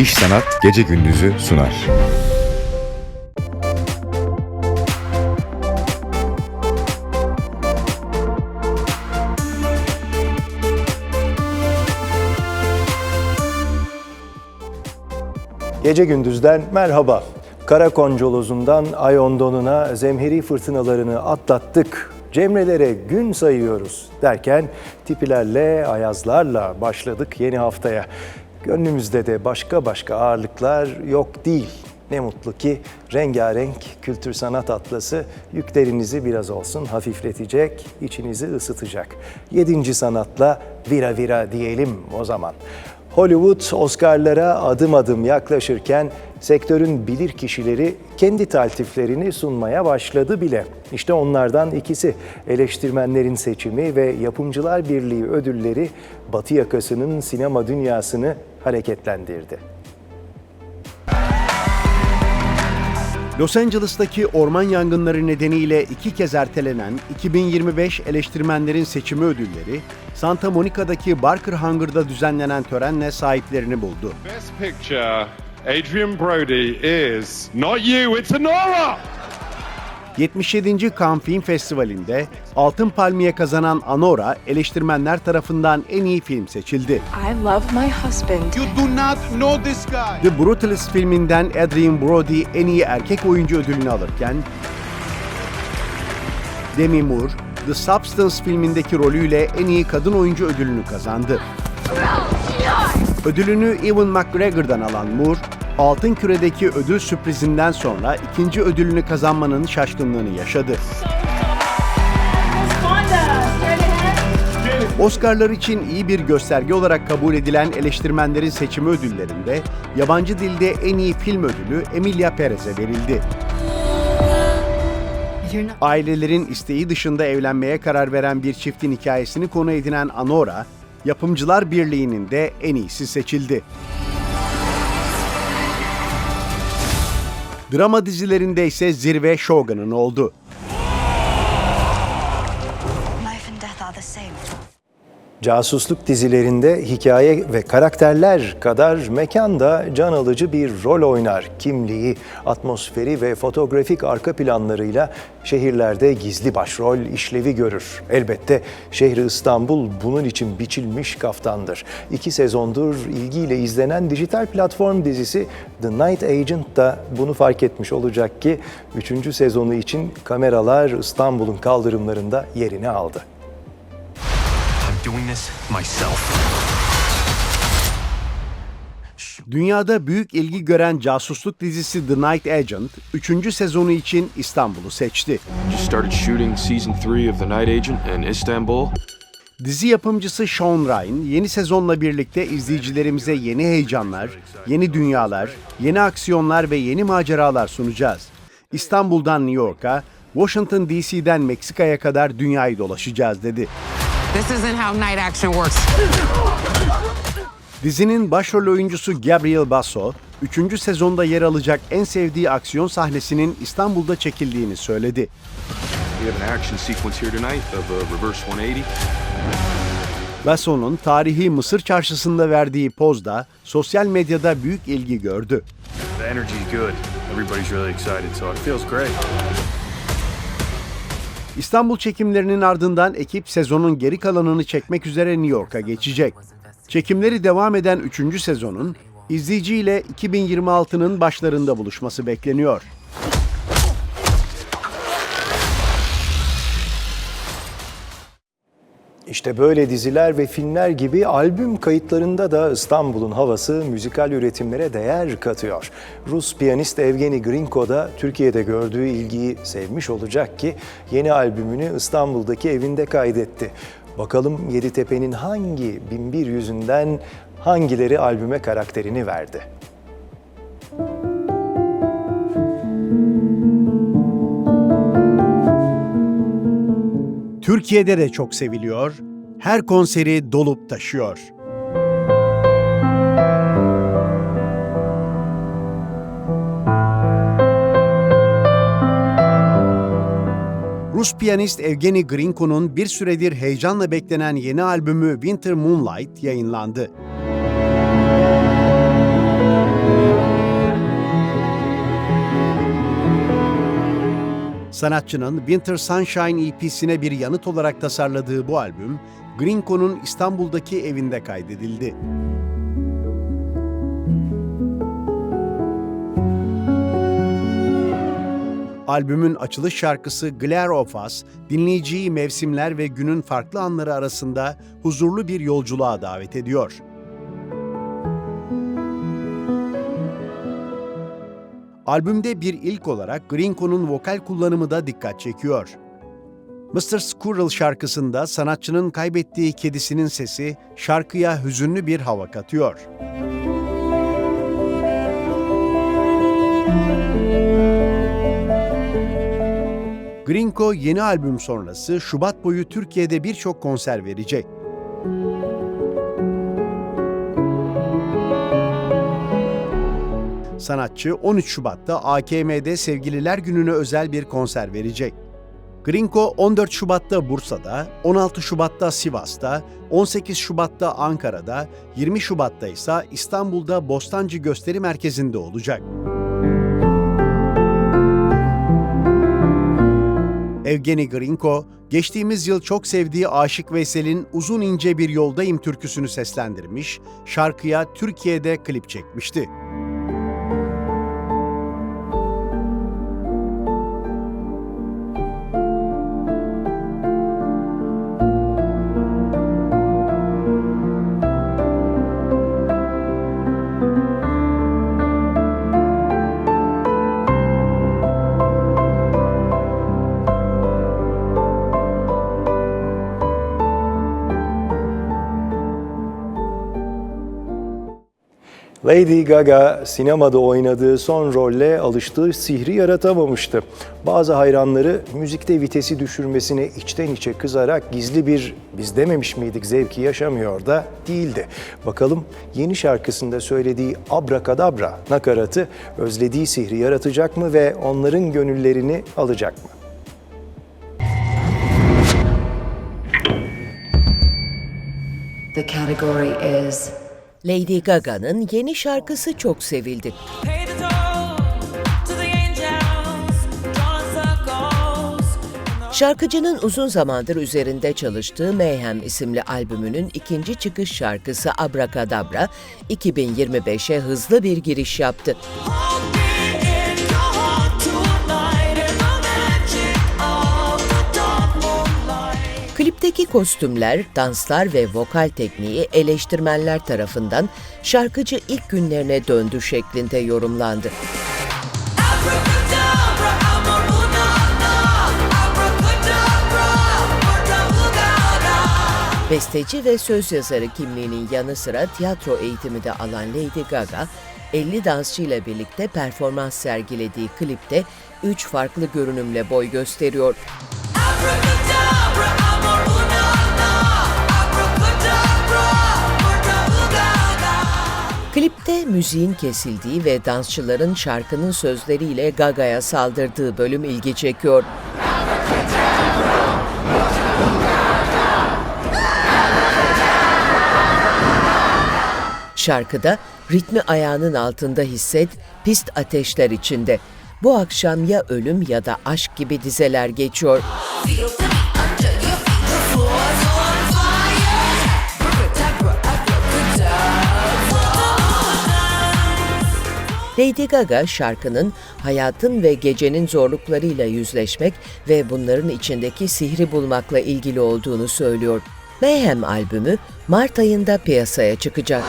İş Sanat Gece Gündüz'ü sunar. Gece gündüzden merhaba. Karakoncalozundan Ayondon'una zemheri fırtınalarını atlattık. Cemrelere gün sayıyoruz derken tipilerle, ayazlarla başladık yeni haftaya. Gönlümüzde de başka başka ağırlıklar yok değil. Ne mutlu ki rengarenk kültür sanat atlası yüklerinizi biraz olsun hafifletecek, içinizi ısıtacak. Yedinci sanatla vira vira diyelim o zaman. Hollywood Oscar'lara adım adım yaklaşırken sektörün bilir kişileri kendi taltiflerini sunmaya başladı bile. İşte onlardan ikisi eleştirmenlerin seçimi ve Yapımcılar Birliği ödülleri Batı yakasının sinema dünyasını hareketlendirdi. Los Angeles'taki orman yangınları nedeniyle iki kez ertelenen 2025 eleştirmenlerin seçimi ödülleri, Santa Monica'daki Barker Hunger'da düzenlenen törenle sahiplerini buldu. Best Picture, Adrian Brody is not you, it's Honora! 77. Cannes Film Festivali'nde Altın Palmiye kazanan Anora, eleştirmenler tarafından en iyi film seçildi. I love my husband. You do not know this guy. The Brutalist filminden Adrien Brody en iyi erkek oyuncu ödülünü alırken, Demi Moore, The Substance filmindeki rolüyle en iyi kadın oyuncu ödülünü kazandı. Ödülünü Ewan McGregor'dan alan Moore, Altın Küre'deki ödül sürprizinden sonra ikinci ödülünü kazanmanın şaşkınlığını yaşadı. Oscar'lar için iyi bir gösterge olarak kabul edilen eleştirmenlerin seçimi ödüllerinde yabancı dilde en iyi film ödülü Emilia Perez'e verildi. Ailelerin isteği dışında evlenmeye karar veren bir çiftin hikayesini konu edinen Anora, Yapımcılar Birliği'nin de en iyisi seçildi. Drama dizilerinde ise zirve Shogun'un oldu. Casusluk dizilerinde hikaye ve karakterler kadar mekan da can alıcı bir rol oynar. Kimliği, atmosferi ve fotoğrafik arka planlarıyla şehirlerde gizli başrol işlevi görür. Elbette şehri İstanbul bunun için biçilmiş kaftandır. İki sezondur ilgiyle izlenen dijital platform dizisi The Night Agent da bunu fark etmiş olacak ki 3. sezonu için kameralar İstanbul'un kaldırımlarında yerini aldı. Doing this myself. Dünyada büyük ilgi gören casusluk dizisi The Night Agent, 3. sezonu için İstanbul'u seçti. Just started shooting season three of The Night Agent in Istanbul. Dizi yapımcısı Sean Ryan, yeni sezonla birlikte izleyicilerimize yeni heyecanlar, yeni dünyalar, yeni aksiyonlar ve yeni maceralar sunacağız. İstanbul'dan New York'a, Washington DC'den Meksika'ya kadar dünyayı dolaşacağız dedi. This isn't how night action works. Dizinin başrol oyuncusu Gabriel Basso, 3. sezonda yer alacak en sevdiği aksiyon sahnesinin İstanbul'da çekildiğini söyledi. We have an action sequence here tonight of a reverse 180. Basso'nun tarihi Mısır çarşısında verdiği pozda sosyal medyada büyük ilgi gördü. The energy's good. Everybody's really excited, so it feels great. İstanbul çekimlerinin ardından ekip sezonun geri kalanını çekmek üzere New York'a geçecek. Çekimleri devam eden 3. sezonun izleyiciyle 2026'nın başlarında buluşması bekleniyor. İşte böyle diziler ve filmler gibi albüm kayıtlarında da İstanbul'un havası müzikal üretimlere değer katıyor. Rus piyanist Evgeni Grinko da Türkiye'de gördüğü ilgiyi sevmiş olacak ki yeni albümünü İstanbul'daki evinde kaydetti. Bakalım Yeditepe'nin hangi binbir yüzünden hangileri albüme karakterini verdi? Türkiye'de de çok seviliyor, her konseri dolup taşıyor. Rus piyanist Evgeni Grinko'nun bir süredir heyecanla beklenen yeni albümü Winter Moonlight yayınlandı. Sanatçının Winter Sunshine EP'sine bir yanıt olarak tasarladığı bu albüm, Grinko'nun İstanbul'daki evinde kaydedildi. Albümün açılış şarkısı Glare of Us, dinleyiciyi mevsimler ve günün farklı anları arasında huzurlu bir yolculuğa davet ediyor. Albümde bir ilk olarak Grinko'nun vokal kullanımı da dikkat çekiyor. Mr. Squirrel şarkısında sanatçının kaybettiği kedisinin sesi şarkıya hüzünlü bir hava katıyor. Grinko yeni albüm sonrası Şubat boyu Türkiye'de birçok konser verecek. Sanatçı 13 Şubat'ta AKM'de Sevgililer Günü'ne özel bir konser verecek. Grinko 14 Şubat'ta Bursa'da, 16 Şubat'ta Sivas'ta, 18 Şubat'ta Ankara'da, 20 Şubat'ta ise İstanbul'da Bostancı Gösteri Merkezi'nde olacak. Evgeni Grinko, geçtiğimiz yıl çok sevdiği Aşık Veysel'in Uzun İnce Bir Yoldayım türküsünü seslendirmiş, şarkıya Türkiye'de klip çekmişti. Lady Gaga sinemada oynadığı son rolle alıştığı sihri yaratamamıştı. Bazı hayranları müzikte vitesi düşürmesine içten içe kızarak gizli bir biz dememiş miydik zevki yaşamıyor da değildi. Bakalım yeni şarkısında söylediği abrakadabra nakaratı özlediği sihri yaratacak mı ve onların gönüllerini alacak mı? The category is Lady Gaga'nın yeni şarkısı çok sevildi. Şarkıcının uzun zamandır üzerinde çalıştığı Mayhem isimli albümünün ikinci çıkış şarkısı Abracadabra 2025'e hızlı bir giriş yaptı. Klipteki kostümler, danslar ve vokal tekniği eleştirmenler tarafından şarkıcı ilk günlerine döndü şeklinde yorumlandı. Besteci ve söz yazarı kimliğinin yanı sıra tiyatro eğitimi de alan Lady Gaga, 50 dansçıyla birlikte performans sergilediği klipte 3 farklı görünümle boy gösteriyor. Klipte müziğin kesildiği ve dansçıların şarkının sözleriyle Gaga'ya saldırdığı bölüm ilgi çekiyor. Şarkıda ritmi ayağının altında hisset, pist ateşler içinde. Bu akşam ya ölüm ya da aşk gibi dizeler geçiyor. Lady Gaga şarkının hayatın ve gecenin zorluklarıyla yüzleşmek ve bunların içindeki sihri bulmakla ilgili olduğunu söylüyor. Mayhem albümü Mart ayında piyasaya çıkacak.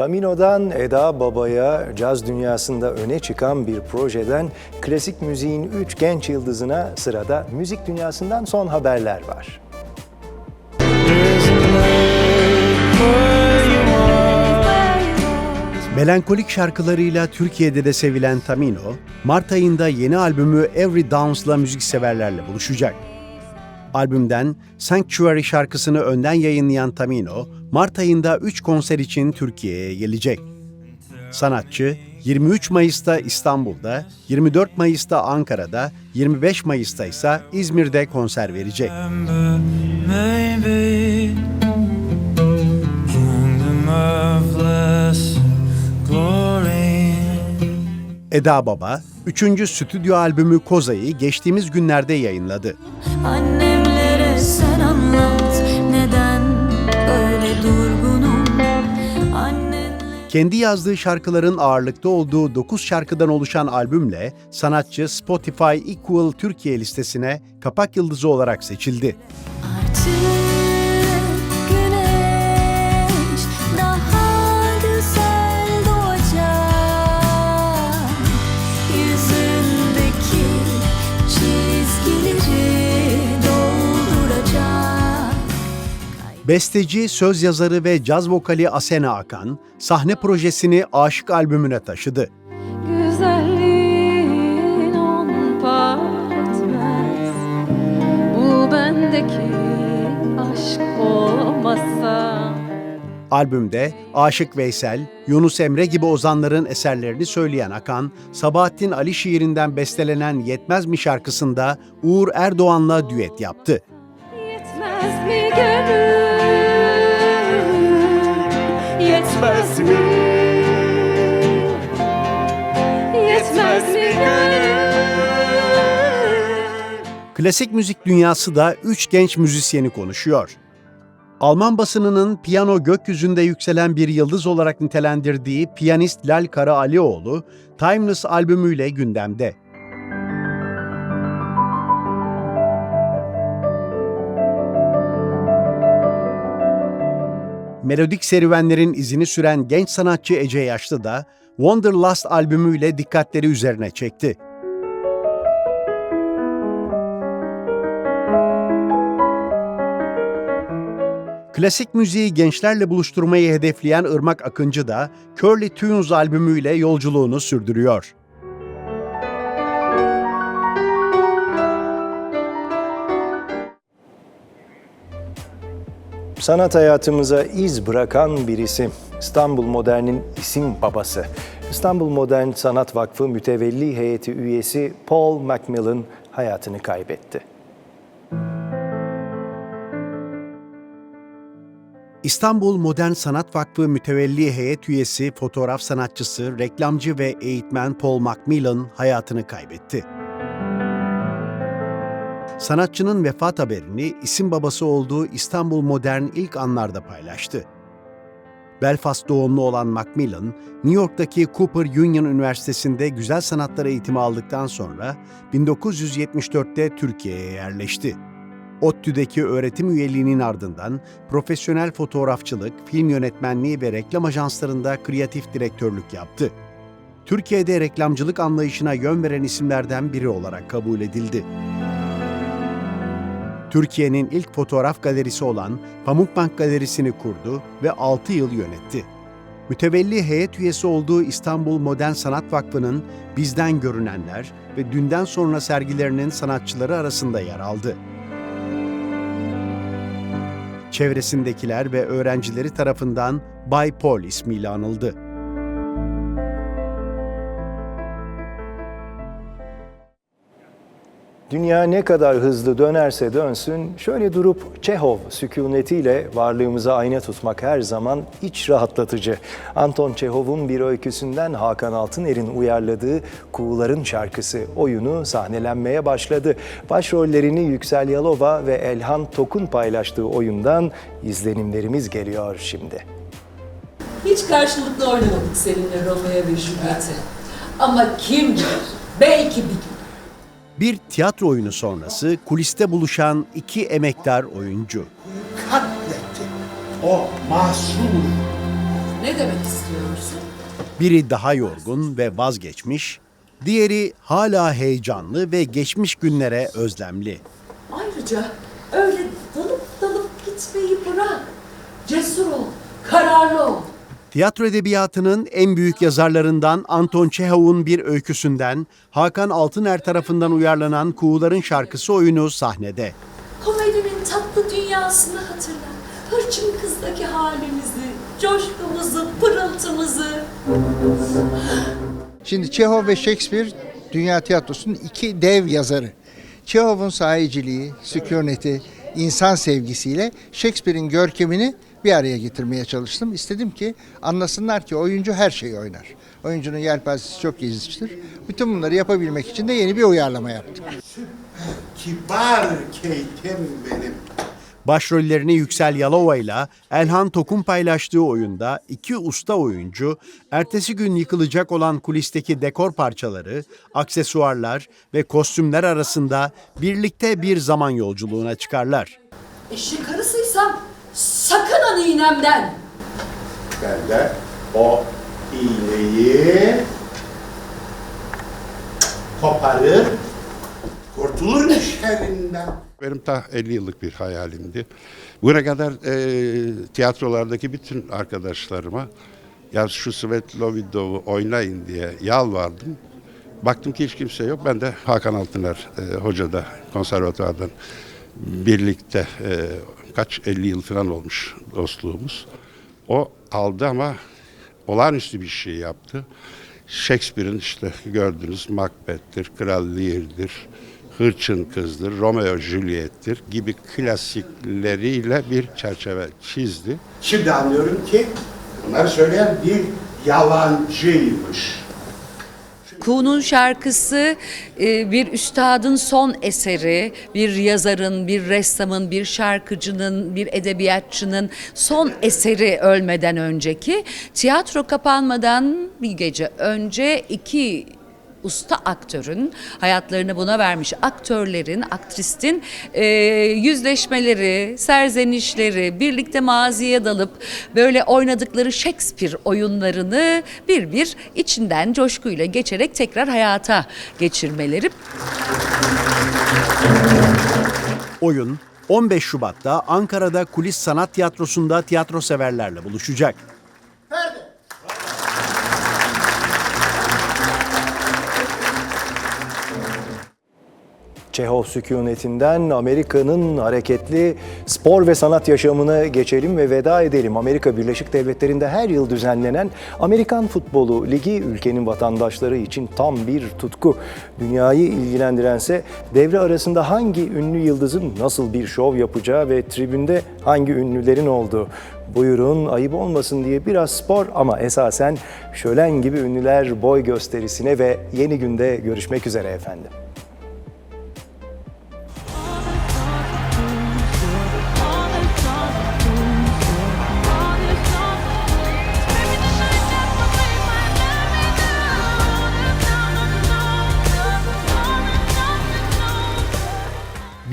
Tamino'dan Eda Baba'ya caz dünyasında öne çıkan bir projeden klasik müziğin üç genç yıldızına sırada müzik dünyasından son haberler var. Melankolik şarkılarıyla Türkiye'de de sevilen Tamino, Mart ayında yeni albümü Every Dance'la müzikseverlerle buluşacak. Albümden Sanctuary şarkısını önden yayınlayan Tamino, Mart ayında 3 konser için Türkiye'ye gelecek. Sanatçı, 23 Mayıs'ta İstanbul'da, 24 Mayıs'ta Ankara'da, 25 Mayıs'ta ise İzmir'de konser verecek. Eda Baba, 3. stüdyo albümü Koza'yı geçtiğimiz günlerde yayınladı. Annemlere Kendi yazdığı şarkıların ağırlıkta olduğu 9 şarkıdan oluşan albümle sanatçı Spotify Equal Türkiye listesine kapak yıldızı olarak seçildi. artık Besteci, söz yazarı ve caz vokali Asena Akan, sahne projesini Aşık albümüne taşıdı. Güzelliğin on etmez Bu bendeki aşk olmasa Albümde Aşık Veysel, Yunus Emre gibi ozanların eserlerini söyleyen Akan, Sabahattin Ali şiirinden bestelenen Yetmez mi şarkısında Uğur Erdoğan'la düet yaptı. Yetmez mi gönül Yetmez mi Yetmez mi gönül Klasik müzik dünyası da üç genç müzisyeni konuşuyor. Alman basınının piyano gökyüzünde yükselen bir yıldız olarak nitelendirdiği piyanist Lal Karaalioğlu, Timeless albümüyle gündemde. Melodik serüvenlerin izini süren genç sanatçı Ece Yaşlı da Wanderlust albümüyle dikkatleri üzerine çekti. Klasik müziği gençlerle buluşturmayı hedefleyen Irmak Akıncı da Curly Tunes albümüyle yolculuğunu sürdürüyor. Sanat hayatımıza iz bırakan bir isim. İstanbul Modern'in isim babası. İstanbul Modern Sanat Vakfı mütevelli heyeti üyesi Paul Macmillan hayatını kaybetti. İstanbul Modern Sanat Vakfı mütevelli heyet üyesi, fotoğraf sanatçısı, reklamcı ve eğitmen Paul Macmillan hayatını kaybetti. Sanatçının vefat haberini isim babası olduğu İstanbul Modern ilk anlarda paylaştı. Belfast doğumlu olan Macmillan, New York'taki Cooper Union Üniversitesi'nde güzel sanatlar eğitimi aldıktan sonra 1974'te Türkiye'ye yerleşti. ODTÜ'deki öğretim üyeliğinin ardından profesyonel fotoğrafçılık, film yönetmenliği ve reklam ajanslarında kreatif direktörlük yaptı. Türkiye'de reklamcılık anlayışına yön veren isimlerden biri olarak kabul edildi. Türkiye'nin ilk fotoğraf galerisi olan Pamukbank Galerisi'ni kurdu ve 6 yıl yönetti. Mütevelli heyet üyesi olduğu İstanbul Modern Sanat Vakfı'nın Bizden Görünenler ve Dünden Sonra sergilerinin sanatçıları arasında yer aldı. Çevresindekiler ve öğrencileri tarafından Bay Paul ismiyle anıldı. Dünya ne kadar hızlı dönerse dönsün, şöyle durup Çehov sükunetiyle varlığımıza ayna tutmak her zaman iç rahatlatıcı. Anton Çehov'un bir öyküsünden Hakan Altıner'in uyarladığı Kuğuların şarkısı oyunu sahnelenmeye başladı. Başrollerini Yüksel Yalova ve Elhan Tokun paylaştığı oyundan izlenimlerimiz geliyor şimdi. Hiç karşılıklı oynamadık seninle Romeo ve Juliet'i. Ama kim belki bir. Bir tiyatro oyunu sonrası kuliste buluşan iki emektar oyuncu. Katletti. O masum. Ne demek istiyorsun? Biri daha yorgun ve vazgeçmiş, diğeri hala heyecanlı ve geçmiş günlere özlemli. Ayrıca öyle dalıp dalıp gitmeyi bırak. Cesur ol, kararlı ol. Tiyatro edebiyatının en büyük yazarlarından Anton Çehov'un bir öyküsünden Hakan Altıner tarafından uyarlanan Kuğuların Şarkısı oyunu sahnede. Komedinin tatlı dünyasını hatırla. hırçın kızdaki halimizi, coşkumuzu, pırıltımızı. Şimdi Çehov ve Shakespeare dünya tiyatrosunun iki dev yazarı. Çehov'un sahiciliği, sükuneti, insan sevgisiyle Shakespeare'in görkemini bir araya getirmeye çalıştım. İstedim ki anlasınlar ki oyuncu her şeyi oynar. Oyuncunun yelpazesi çok geniştir. Bütün bunları yapabilmek için de yeni bir uyarlama yaptım. Kibar keytim benim. Başrollerini Yüksel Yalova ile Elhan Tok'un paylaştığı oyunda iki usta oyuncu ertesi gün yıkılacak olan kulisteki dekor parçaları, aksesuarlar ve kostümler arasında birlikte bir zaman yolculuğuna çıkarlar. Eşek arısıysam sakının iğnemden. Ben de o iğneyi koparır, kurtulurum şerrinden. Benim ta 50 yıllık bir hayalimdi. Bugüne kadar e, tiyatrolardaki bütün arkadaşlarıma ya şu Svetlovidov'u oynayın diye yalvardım. Baktım ki hiç kimse yok. Ben de Hakan Altıner e, hoca da konservatuvardan birlikte e, kaç 50 yıl falan olmuş dostluğumuz. O aldı ama olağanüstü bir şey yaptı. Shakespeare'in işte gördüğünüz Macbeth'tir, Kral Lear'dir, Hırçın Kız'dır, Romeo Juliet'tir gibi klasikleriyle bir çerçeve çizdi. Şimdi anlıyorum ki bunları söyleyen bir yalancıymış. Kuğu'nun şarkısı e, bir üstadın son eseri, bir yazarın, bir ressamın, bir şarkıcının, bir edebiyatçının son eseri ölmeden önceki. Tiyatro kapanmadan bir gece önce iki usta aktörün hayatlarını buna vermiş aktörlerin, aktristin e, yüzleşmeleri, serzenişleri, birlikte maziye dalıp böyle oynadıkları Shakespeare oyunlarını bir bir içinden coşkuyla geçerek tekrar hayata geçirmeleri. Oyun 15 Şubat'ta Ankara'da Kulis Sanat Tiyatrosu'nda tiyatro severlerle buluşacak. Çehov sükunetinden Amerika'nın hareketli spor ve sanat yaşamına geçelim ve veda edelim. Amerika Birleşik Devletleri'nde her yıl düzenlenen Amerikan Futbolu Ligi ülkenin vatandaşları için tam bir tutku. Dünyayı ilgilendirense devre arasında hangi ünlü yıldızın nasıl bir şov yapacağı ve tribünde hangi ünlülerin olduğu. Buyurun ayıp olmasın diye biraz spor ama esasen şölen gibi ünlüler boy gösterisine ve yeni günde görüşmek üzere efendim.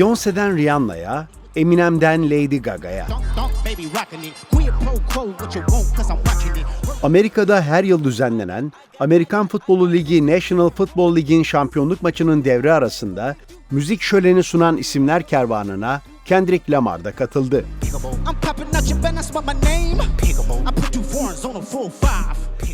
Beyoncé'den Rihanna'ya, Eminem'den Lady Gaga'ya. Amerika'da her yıl düzenlenen Amerikan Futbolu Ligi National Football League'in şampiyonluk maçının devre arasında müzik şöleni sunan isimler kervanına Kendrick Lamar da katıldı.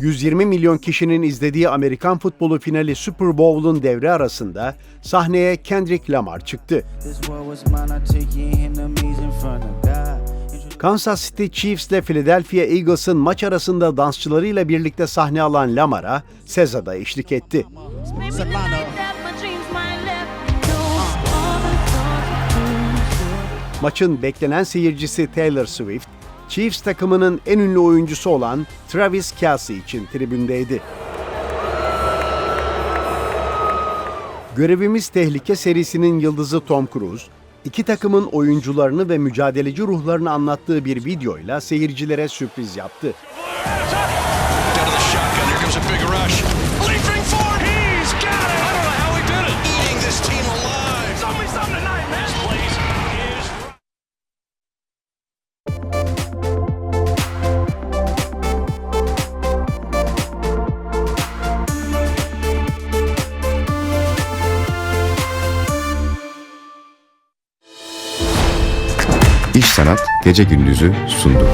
120 milyon kişinin izlediği Amerikan futbolu finali Super Bowl'un devre arasında sahneye Kendrick Lamar çıktı. Kansas City Chiefs ile Philadelphia Eagles'ın maç arasında dansçılarıyla birlikte sahne alan Lamar'a Seza'da eşlik etti. Maçın beklenen seyircisi Taylor Swift, Chiefs takımının en ünlü oyuncusu olan Travis Kelce için tribündeydi. Görevimiz Tehlike serisinin yıldızı Tom Cruise, iki takımın oyuncularını ve mücadeleci ruhlarını anlattığı bir videoyla seyircilere sürpriz yaptı. Gece Gündüz'ü sundu.